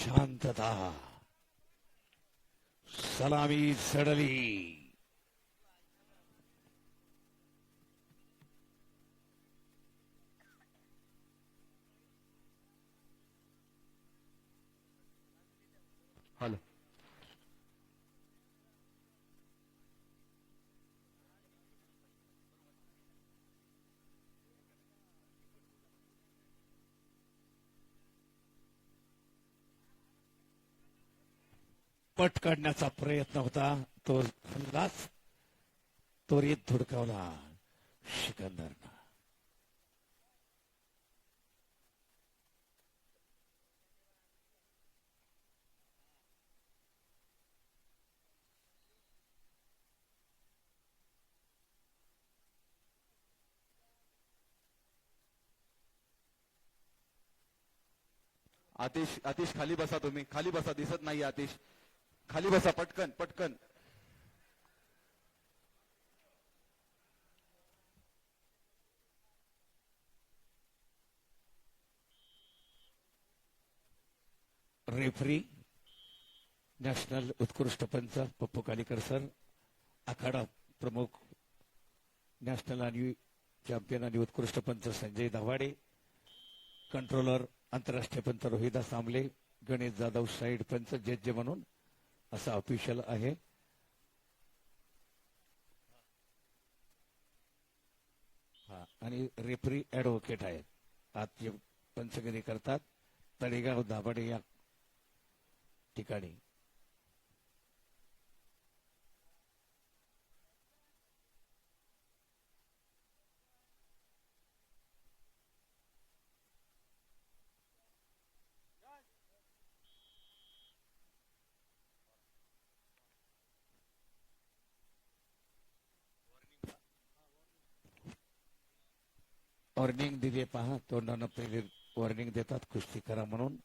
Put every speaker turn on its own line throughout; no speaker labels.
शांतता। सलामी sadly.
Hello.
पट काढण्याचा प्रयत्न होता. तो हल्लाच त्वरित धुडकावला. सिकंदरनं.
आतिश आतिश खाली बसा तुम्ही. खाली बसा दिसत नाही आतिश. खाली बसा पटकन पटकन.
रेफरी नॅशनल उत्कृष्ट पंच पप्पू कालीकर सर आखाडा प्रमुख नॅशनल आणि चॅम्पियन आणि उत्कृष्ट पंच संजय दाभाडे कंट्रोलर आंतरराष्ट्रीय पंच रोहिदास आमले गणेश जाधव साईड पंच जज्ज म्हणून असा ऑफिशियल आहे. हा आणि रेफरी ऍडव्होकेट आहेत. आज जे पंचगिरी करतात तळेगाव दाभाडे या ठिकाणी. वॉर्निंग दिली पहा तोंडानं पहिले वॉर्निंग देतात कुस्ती करा म्हणून.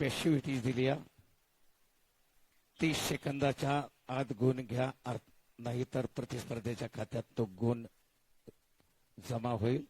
पॅशिव्हिटी दिली तीस सेकंदाच्या आत गुण घ्या अर्थ नाहीतर प्रतिस्पर्धेच्या खात्यात तो गुण जमा होईल.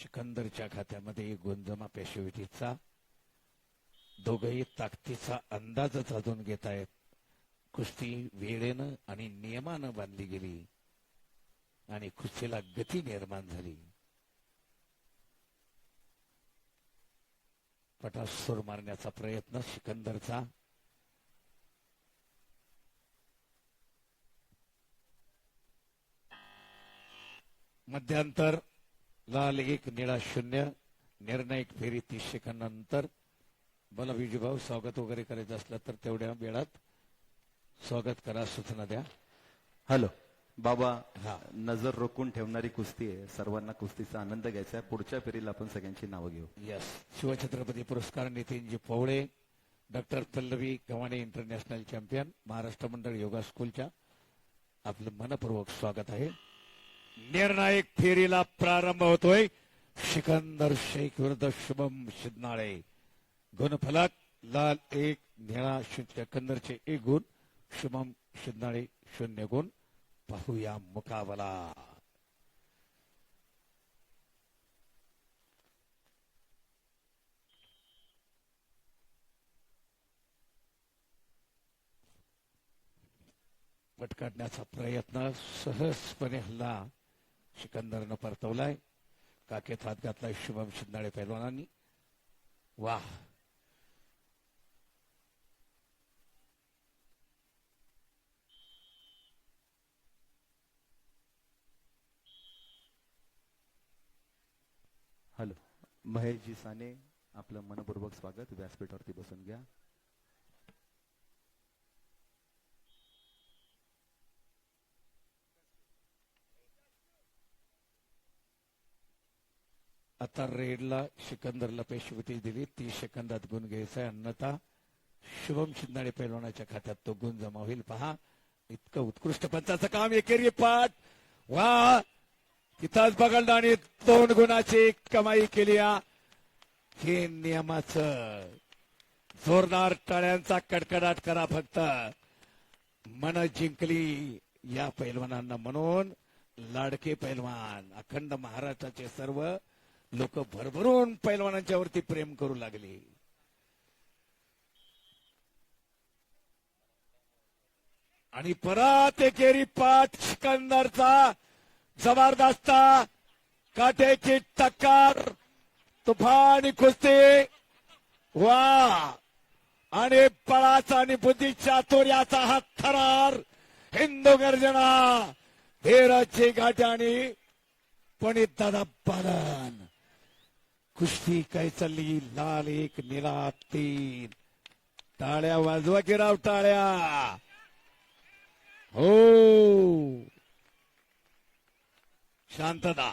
सिकंदरच्या खात्यामध्ये एक गुण जमा दोघही ताकदीचा अंदाजच अजून घेत आहेत कुस्ती वेळेनं आणि नियमानं बांधली गेली आणि कुस्तीला गती निर्माण झाली. पटासूर मारण्याचा प्रयत्न सिकंदरचा मध्यांतर लाल एक निळा शून्य निर्णायक फेरी तीस सेकंदानंतर. बोला विजूभाऊ स्वागत वगैरे करायचं असलं तर तेवढ्या वेळात स्वागत करा सूचना द्या.
हॅलो बाबा
हा.
नजर रोखून ठेवणारी कुस्ती आहे. सर्वांना कुस्तीचा आनंद घ्यायचा आहे. पुढच्या फेरीला आपण सगळ्यांची नावं घेऊ.
यस शिवछत्रपती पुरस्कार Nitinji Pawale doctor Pallavi Gavhane international champion Maharashtra मंडळ योगा स्कूलच्या आपलं मनपूर्वक स्वागत आहे. निर्णायक फेरीला प्रारंभ होतोय. सिकंदर शेख विरुद्ध शुभम शिदनाळे गुणफलक लाल एक निळा शून्य सिकंदरचे एक गुण शुभम शिदनाळे शून्य गुण. पाहूया मुकाबला. पटकाडण्याचा प्रयत्न सहजपणे हल्ला. सिकंदरनं परतवलाय. काकेत हात घातलाय शुभम शिंदाळे पैलवानांनी. वा
हॅलो महेशजी साने आपलं मनपूर्वक स्वागत. व्यासपीठावरती बसून घ्या.
आता रेडला सिकंदरला पेशवती दिली. तीस सेकंदात गुण घ्यायचा अन्यथा शुभम शिंदाणे पैलवानाच्या खात्यात तो गुण जमा होईल. पहा इतकं उत्कृष्ट पंचाचं काम एकेरी पाठ. वा! तिथंच बघायला दोन गुणाची कमाई केली हे नियमाचं जोरदार टाळ्यांचा कडकडाट करा फक्त. मन जिंकली या पैलवानांना म्हणून लाडके पैलवान अखंड महाराष्ट्राचे सर्व लोक भरभरून पैलवानांच्या वरती प्रेम करू लागले. आणि परत एकेरी पाठ सिकंदरचा जबरदस्त काट्याची टक्कर. तुफानी कुस्ती. वा! आणि पळाचा आणि बुद्धी चातुर्याचा हा थरार. हिंदू गर्जना. धीराची गाठी पण दादा पालन कुस्ती काय चालली? लाल एक निळा तीन. टाळ्या वाजवा की राव टाळ्या? हो. शांतता.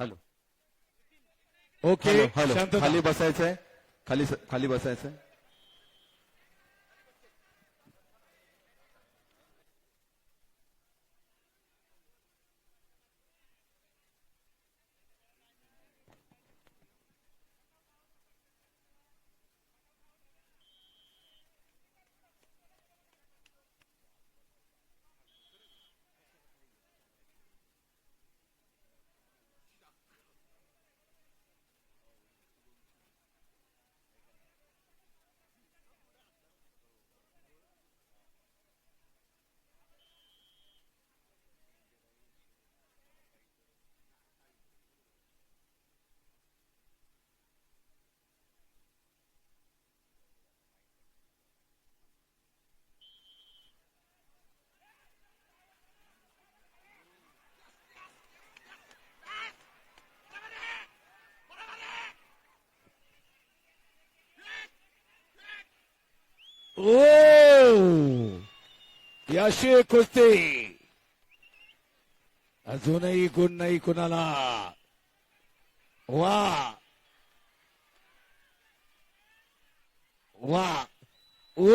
हॅलो.
ओके
हॅलो खाली बसायचंय. खाली खाली बसायचंय.
ओ याशी कुस्ती अजूनही गुण नाही कुणाला वा वा ओ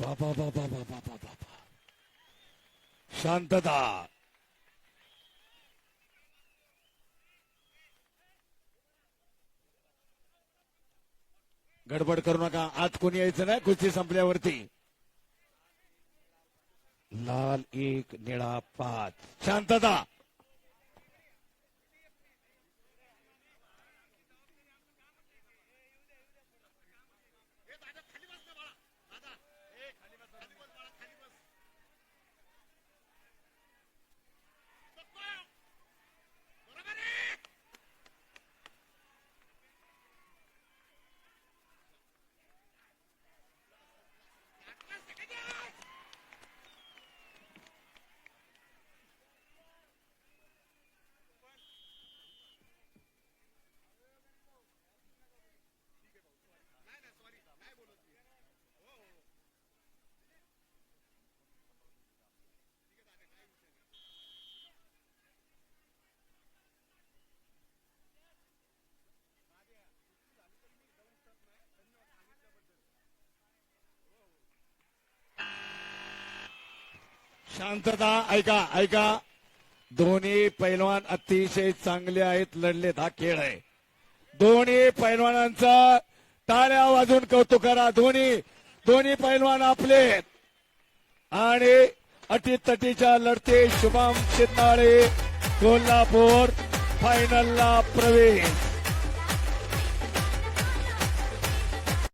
बाबा बाबा बाबा बाबा बाबा शांतता गडबड करू नका. आज कोणी यायचं नाही? कुस्ती संपल्यावरती. लाल एक निळा पाच. शांतता. शांतता ऐका ऐका. दोन्ही पैलवान अतिशय चांगले आहेत लढलेत. हा खेळ आहे. दोन्ही पैलवानांचा टाळ्या वाजून कौतुक करा. दोन्ही दोन्ही पैलवान आपले आणि अटीतटीच्या लढते शुभम चिन्नाळे कोल्हापूर फायनलला प्रवेश.